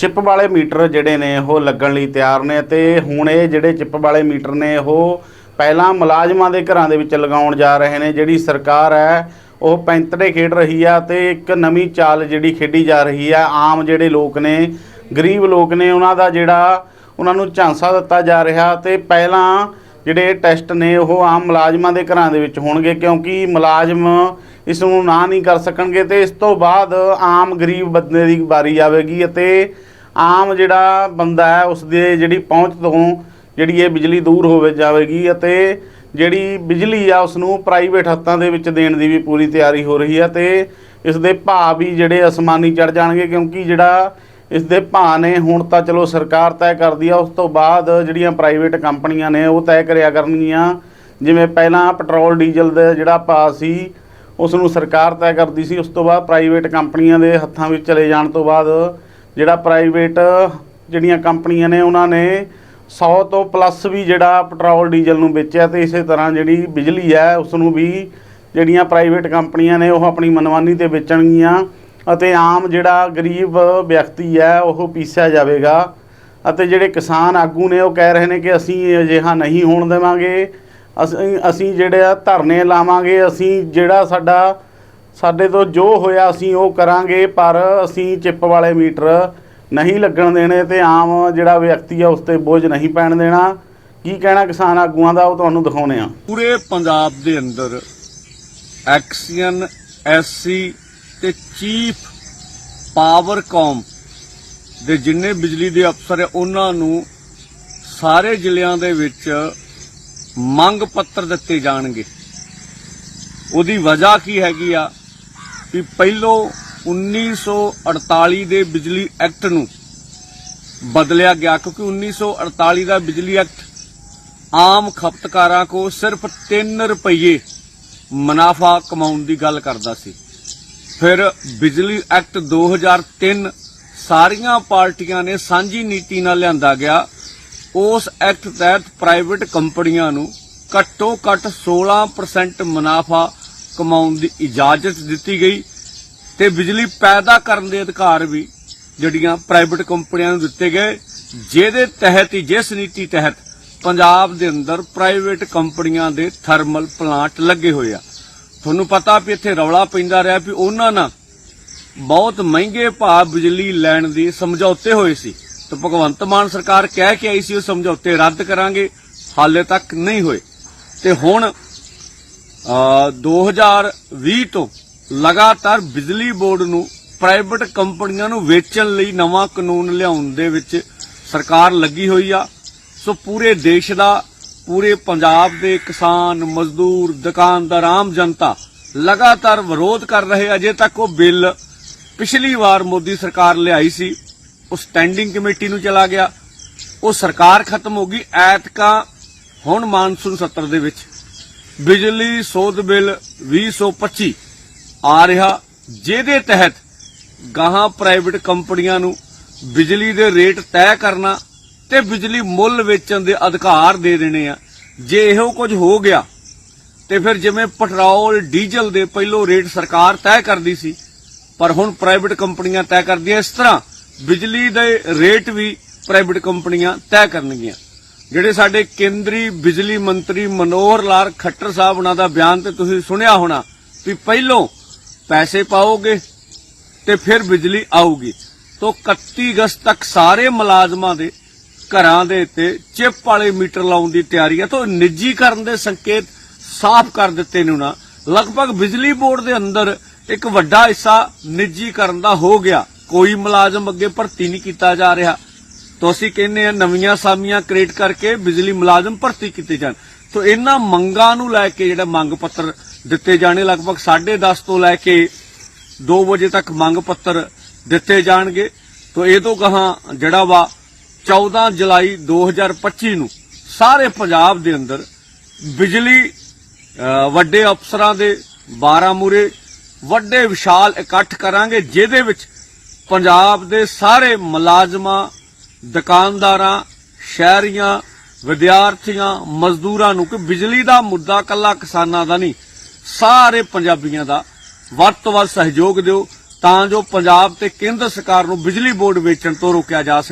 Chip ਵਾਲੇ metre ਜਿਹੜੇ ਨੇ ਉਹ ਲੱਗਣ ਲਈ ਤਿਆਰ ਨੇ ਤੇ ਹੁਣ ਇਹ ਜਿਹੜੇ ਚਿੱਪ ਵਾਲੇ ਮੀਟਰ ਨੇ ਉਹ ਪਹਿਲਾਂ ਮੁਲਾਜ਼ਮਾਂ ਦੇ ਘਰਾਂ ਦੇ ਵਿੱਚ ਲਗਾਉਣ ਜਾ ਰਹੇ ਨੇ। ਜਿਹੜੀ ਸਰਕਾਰ ਹੈ, ਉਹ ਪੈਂਤੜੇ ਖੇਡ ਰਹੀ ਆ ਤੇ ਇੱਕ ਨਵੀਂ ਚਾਲ ਜਿਹੜੀ ਖੇਡੀ ਜਾ ਰਹੀ ਆ। ਆਮ ਜਿਹੜੇ ਲੋਕ ਨੇ, ਗਰੀਬ ਲੋਕ ਨੇ, ਉਹਨਾਂ ਦਾ ਜਿਹੜਾ ਉਹਨਾਂ ਨੂੰ ਝਾਂਸਾ ਦਿੱਤਾ ਜਾ ਰਿਹਾ ਤੇ ਪਹਿਲਾਂ ਜਿਹੜੇ ਟੈਸਟ ਨੇ ਉਹ ਆਮ ਮੁਲਾਜ਼ਮਾਂ ਦੇ ਘਰਾਂ ਦੇ ਵਿੱਚ ਹੋਣਗੇ, ਕਿਉਂਕਿ ਮੁਲਾਜ਼ਮ ਇਸ ਨੂੰ ਨਾ ਨਹੀਂ ਕਰ ਸਕਣਗੇ ਤੇ ਇਸ ਤੋਂ ਬਾਅਦ ਆਮ ਗਰੀਬ ਬੰਦੇ ਦੀ ਵਾਰੀ ਆਵੇਗੀ ਅਤੇ ਆਮ ਜਿਹੜਾ ਬੰਦਾ ਹੈ ਉਸ ਦੇ ਜਿਹੜੀ ਪਹੁੰਚ ਤੋਂ ਜਿਹੜੀ ਇਹ ਬਿਜਲੀ ਦੂਰ ਹੋਵੇ ਜਾਵੇਗੀ ਅਤੇ ਜਿਹੜੀ ਬਿਜਲੀ ਆ ਉਸ ਨੂੰ ਪ੍ਰਾਈਵੇਟ ਹੱਥਾਂ ਦੇ ਵਿੱਚ ਦੇਣ ਦੀ ਵੀ ਪੂਰੀ ਤਿਆਰੀ ਹੋ ਰਹੀ ਹੈ ਤੇ ਇਸ ਦੇ ਭਾਅ ਵੀ ਜਿਹੜੇ ਅਸਮਾਨੀ ਚੜ ਜਾਣਗੇ, ਕਿਉਂਕਿ ਜਿਹੜਾ ਇਸ ਦੇ ਭਾਅ ਨੇ ਹੁਣ ਤਾਂ ਚਲੋ ਸਰਕਾਰ ਤੈਅ ਕਰਦੀ ਆ, ਉਸ ਤੋਂ ਬਾਅਦ ਜਿਹੜੀਆਂ ਪ੍ਰਾਈਵੇਟ ਕੰਪਨੀਆਂ ਨੇ ਉਹ ਤੈਅ ਕਰਿਆ ਕਰਨਗੀਆਂ। ਜਿਵੇਂ ਪਹਿਲਾਂ ਪੈਟਰੋਲ ਡੀਜ਼ਲ ਦਾ ਜਿਹੜਾ ਭਾਅ ਸੀ ਉਸ ਨੂੰ ਸਰਕਾਰ ਤੈਅ ਕਰਦੀ ਸੀ। ਉਸ ਤੋਂ ਬਾਅਦ ਪ੍ਰਾਈਵੇਟ ਕੰਪਨੀਆਂ ਦੇ ਹੱਥਾਂ ਵਿੱਚ ਚਲੇ ਜਾਣ ਤੋਂ ਬਾਅਦ ਜਿਹੜਾ ਪ੍ਰਾਈਵੇਟ ਜਿਹੜੀਆਂ ਕੰਪਨੀਆਂ ਨੇ, ਉਹਨਾਂ ਨੇ 100 ਤੋਂ ਪਲੱਸ ਵੀ ਜਿਹੜਾ ਪੈਟਰੋਲ ਡੀਜ਼ਲ ਨੂੰ ਵੇਚਿਆ ਤੇ ਇਸੇ ਤਰ੍ਹਾਂ ਜਿਹੜੀ ਬਿਜਲੀ ਹੈ ਉਸ ਨੂੰ ਵੀ ਜਿਹੜੀਆਂ ਪ੍ਰਾਈਵੇਟ ਕੰਪਨੀਆਂ ਨੇ, ਉਹ ਆਪਣੀ ਮਨਮਾਨੀ ਤੇ ਵੇਚਣਗੀਆਂ। ਅਤੇ ਆਮ ਜਿਹੜਾ ਗਰੀਬ ਵਿਅਕਤੀ ਹੈ, ਉਹ ਪੀਸਿਆ ਜਾਵੇਗਾ। ਅਤੇ ਜਿਹੜੇ ਕਿਸਾਨ ਆਗੂ ਨੇ, ਉਹ ਕਹਿ ਰਹੇ ਨੇ ਕਿ ਅਸੀਂ ਅਜਿਹਾ ਨਹੀਂ ਹੋਣ ਦੇਵਾਂਗੇ। ਅਸੀਂ ਅਸੀਂ ਜਿਹੜੇ ਆ ਧਰਨੇ ਲਾਵਾਂਗੇ। ਅਸੀਂ ਜਿਹੜਾ ਸਾਡਾ, ਸਾਡੇ ਤੋਂ ਜੋ ਹੋਇਆ ਅਸੀਂ ਉਹ ਕਰਾਂਗੇ, ਪਰ ਅਸੀਂ ਚਿੱਪ ਵਾਲੇ ਮੀਟਰ ਨਹੀਂ ਲੱਗਣ ਦੇਣੇ ਤੇ ਆਮ ਜਿਹੜਾ ਵਿਅਕਤੀ ਆ, ਉਸ ਤੇ ਬੋਝ ਨਹੀਂ ਪੈਣ ਦੇਣਾ। ਕੀ ਕਹਿਣਾ ਕਿਸਾਨ ਆਗੂਆਂ ਦਾ? ਉਹ ਤੁਹਾਨੂੰ ਦਿਖਾਉਣੇ ਆ ਪੂਰੇ ਪੰਜਾਬ ਦੇ ਅੰਦਰ ਐਕਸੀਅਨ ਐਸਸੀ ਤੇ ਚੀਫ ਪਾਵਰਕਾਮ ਦੇ ਜਿੰਨੇ ਬਿਜਲੀ ਦੇ ਅਫਸਰ ਹੈ, ਉਹਨਾਂ ਨੂੰ ਸਾਰੇ ਜ਼ਿਲ੍ਹਿਆਂ ਦੇ ਵਿੱਚ ਮੰਗ ਪੱਤਰ ਦਿੱਤੇ ਜਾਣਗੇ। ਉਹਦੀ ਵਜ੍ਹਾ ਕੀ ਹੈਗੀ ਆ ਵੀ ਪਹਿਲੋਂ 1948 ਦੇ ਬਿਜਲੀ ਐਕਟ ਨੂੰ ਬਦਲਿਆ ਗਿਆ, ਕਿਉਂਕਿ 1948 ਦਾ ਬਿਜਲੀ ਐਕਟ ਆਮ ਖਪਤਕਾਰਾਂ ਕੋ ਸਿਰਫ 3 ਰੁਪਏ ਮੁਨਾਫਾ ਕਮਾਉਣ ਦੀ ਗੱਲ ਕਰਦਾ ਸੀ। ਫਿਰ ਬਿਜਲੀ ਐਕਟ 2003 ਸਾਰੀਆਂ ਪਾਰਟੀਆਂ ਨੇ ਸਾਂਝੀ ਨੀਤੀ ਨਾਲ ਲਿਆਂਦਾ ਗਿਆ। ਉਸ ਐਕਟ ਤਹਿਤ ਪ੍ਰਾਈਵੇਟ ਕੰਪਨੀਆਂ ਨੂੰ ਘੱਟੋ ਘੱਟ 16% ਮੁਨਾਫਾ ਕਮਾਉਣ ਦੀ ਇਜਾਜ਼ਤ ਦਿੱਤੀ ਗਈ ਤੇ ਬਿਜਲੀ ਪੈਦਾ ਕਰਨ ਦੇ ਅਧਿਕਾਰ ਵੀ ਜਿਹੜੀਆਂ ਪ੍ਰਾਈਵੇਟ ਕੰਪਨੀਆਂ ਨੂੰ ਦਿੱਤੇ ਗਏ, ਜਿਹਦੇ ਤਹਿਤ ਹੀ, ਜਿਸ ਨੀਤੀ ਤਹਿਤ ਪੰਜਾਬ ਦੇ ਅੰਦਰ ਪ੍ਰਾਈਵੇਟ ਕੰਪਨੀਆਂ ਦੇ ਥਰਮਲ ਪਲਾਂਟ ਲੱਗੇ ਹੋਏ ਆ। ਤੁਹਾਨੂੰ ਪਤਾ ਵੀ ਇੱਥੇ ਰੌਲਾ ਪੈਂਦਾ ਰਿਹਾ ਵੀ ਉਹਨਾਂ ਨਾਲ ਬਹੁਤ ਮਹਿੰਗੇ ਭਾਅ ਬਿਜਲੀ ਲੈਣ ਦੇ ਸਮਝੌਤੇ ਹੋਏ ਸੀ। ਤੇ ਭਗਵੰਤ ਮਾਨ ਸਰਕਾਰ ਕਹਿ ਕੇ ਆਈ ਸੀ ਉਹ ਸਮਝੌਤੇ ਰੱਦ ਕਰਾਂਗੇ। ਹਾਲੇ ਤੱਕ ਨਹੀਂ ਹੋਏ। ਤੇ ਹੁਣ ਅ, 2020 ਤੋਂ ਲਗਾਤਾਰ ਬਿਜਲੀ ਬੋਰਡ ਨੂੰ ਪ੍ਰਾਈਵੇਟ ਕੰਪਨੀਆਂ ਨੂੰ ਵੇਚਣ ਲਈ ਨਵਾਂ ਕਾਨੂੰਨ ਲਿਆਉਣ ਦੇ ਵਿੱਚ ਸਰਕਾਰ ਲੱਗੀ ਹੋਈ ਆ। ਸੋ ਪੂਰੇ ਦੇਸ਼ ਦਾ ਪੂਰੇ ਪੰਜਾਬ ਦੇ ਕਿਸਾਨ, ਮਜ਼ਦੂਰ, ਦੁਕਾਨਦਾਰ, ਆਮ ਜਨਤਾ ਲਗਾਤਾਰ ਵਿਰੋਧ ਕਰ ਰਹੇ। ਅਜੇ ਤੱਕ ਉਹ ਬਿੱਲ ਪਿਛਲੀ ਵਾਰ ਮੋਦੀ ਸਰਕਾਰ ਲਿਆਈ ਸੀ। ਉਹ ਸਟੈਂਡਿੰਗ ਕਮੇਟੀ ਨੂੰ ਚਲਾ ਗਿਆ। ਉਹ ਸਰਕਾਰ ਖਤਮ ਹੋ ਗਈ। ਐਤਕਾ ਹੁਣ ਮਾਨਸੂਨ ਸੱਤਰ ਦੇ ਵਿੱਚ। ਬਿਜਲੀ ਸੋਧ ਬਿੱਲ 2025 ਆ ਰਿਹਾ। ਜਿਹਦੇ ਤਹਿਤ ਗਾਹਾਂ ਪ੍ਰਾਈਵੇਟ ਕੰਪਨੀਆਂ ਨੂੰ ਬਿਜਲੀ ਦੇ ਰੇਟ ਤੈਅ ਕਰਨਾ ਤੇ ਬਿਜਲੀ ਮੁੱਲ ਵੇਚਣ ਦੇ ਅਧਿਕਾਰ ਦੇ ਦੇਣੇ ਆ। ਜੇ ਇਹੋ ਕੁਝ ਹੋ ਗਿਆ, ਤੇ ਫਿਰ ਜਿਵੇਂ ਪੈਟਰੋਲ, ਡੀਜ਼ਲ ਦੇ ਪਹਿਲੋਂ ਰੇਟ ਸਰਕਾਰ ਤੈਅ ਕਰਦੀ ਸੀ, ਪਰ ਹੁਣ ਪ੍ਰਾਈਵੇਟ ਕੰਪਨੀਆਂ ਤੈਅ ਕਰਦੀਆਂ, ਇਸ ਤਰ੍ਹਾਂ ਬਿਜਲੀ ਦੇ ਰੇਟ ਵੀ ਪ੍ਰਾਈਵੇਟ ਕੰਪਨੀਆਂ ਤੈਅ ਕਰਨਗੀਆਂ। ਜਿਹੜੇ ਸਾਡੇ ਕੇਂਦਰੀ ਬਿਜਲੀ ਮੰਤਰੀ ਮਨੋਹਰ ਲਾਲ ਖੱਟਰ ਸਾਹਿਬ ਉਹਨਾਂ ਦਾ ਬਿਆਨ ਤੇ ਤੁਸੀਂ ਸੁਣਿਆ ਹੋਣਾ ਵੀ ਪਹਿਲੋਂ ਪੈਸੇ ਪਾਓਗੇ ਤੇ ਫਿਰ ਬਿਜਲੀ ਆਊਗੀ। ਤੋਂ 31 ਅਗਸਤ ਤੱਕ ਸਾਰੇ ਮੁਲਾਜ਼ਮਾਂ ਦੇ ਘਰਾਂ ਦੇ ਉੱਤੇ ਚਿਪ ਵਾਲੇ ਮੀਟਰ ਲਾਉਣ ਦੀ ਤਿਆਰੀ ਹੈ ਤਾਂ ਨਿੱਜੀਕਰਨ ਦੇ ਸੰਕੇਤ ਸਾਫ਼ ਕਰ ਦਿੱਤੇ ਨੇ ਉਹਨਾਂ। ਲਗਭਗ ਬਿਜਲੀ ਬੋਰਡ ਦੇ ਅੰਦਰ ਇੱਕ ਵੱਡਾ ਹਿੱਸਾ ਨਿੱਜੀਕਰਨ ਦਾ ਹੋ ਗਿਆ। ਕੋਈ ਮੁਲਾਜ਼ਮ ਅੱਗੇ ਭਰਤੀ ਨਹੀਂ ਕੀਤਾ ਜਾ ਰਿਹਾ। ਤੋਂ ਅਸੀਂ ਕਹਿੰਦੇ ਆ ਨਵੀਆਂ ਸਾਮੀਆਂ ਕ੍ਰੀਏਟ ਕਰਕੇ ਬਿਜਲੀ ਮੁਲਾਜ਼ਮ ਭਰਤੀ ਕੀਤੇ ਜਾਣ। ਤੋਂ ਇਹਨਾਂ ਮੰਗਾਂ ਨੂੰ ਲੈ ਕੇ ਜਿਹੜਾ ਮੰਗ ਪੱਤਰ ਦਿੱਤੇ ਜਾਣੇ ਲਗਭਗ 10:30 ਤੋਂ ਲੈ ਕੇ 2 ਵਜੇ ਤੱਕ ਮੰਗ ਪੱਤਰ ਦਿੱਤੇ ਜਾਣਗੇ। ਤੋਂ ਇਹ ਤੋਂ ਕਹਾ ਜਿਹੜਾ ਵਾ 14 ਜੁਲਾਈ 2025 ਨੂੰ ਸਾਰੇ ਪੰਜਾਬ ਦੇ ਅੰਦਰ ਬਿਜਲੀ ਵੱਡੇ ਅਫਸਰਾਂ ਦੇ 12 ਮੂਰੇ ਵੱਡੇ ਵਿਸ਼ਾਲ ਇਕੱਠ ਕਰਾਂਗੇ, ਜਿਹਦੇ ਵਿੱਚ ਪੰਜਾਬ ਦੇ ਸਾਰੇ ਮੁਲਾਜ਼ਮਾਂ, ਦੁਕਾਨਦਾਰਾਂ, ਸ਼ਹਿਰੀਆਂ, ਵਿਦਿਆਰਥੀਆਂ, ਮਜ਼ਦੂਰਾਂ ਨੂੰ ਕਿ ਬਿਜਲੀ ਦਾ ਮੁੱਦਾ ਕੱਲਾ ਕਿਸਾਨਾਂ ਦਾ ਨਹੀਂ, ਸਾਰੇ ਪੰਜਾਬੀਆਂ ਦਾ ਵੱਧ ਤੋਂ ਵੱਧ ਸਹਿਯੋਗ ਦਿਓ, ਤਾਂ ਜੋ ਪੰਜਾਬ ਤੇ ਕੇਂਦਰ ਸਰਕਾਰ ਨੂੰ ਬਿਜਲੀ ਬੋਰਡ ਵੇਚਣ ਤੋਂ ਰੋਕਿਆ ਜਾ ਸਕੇ।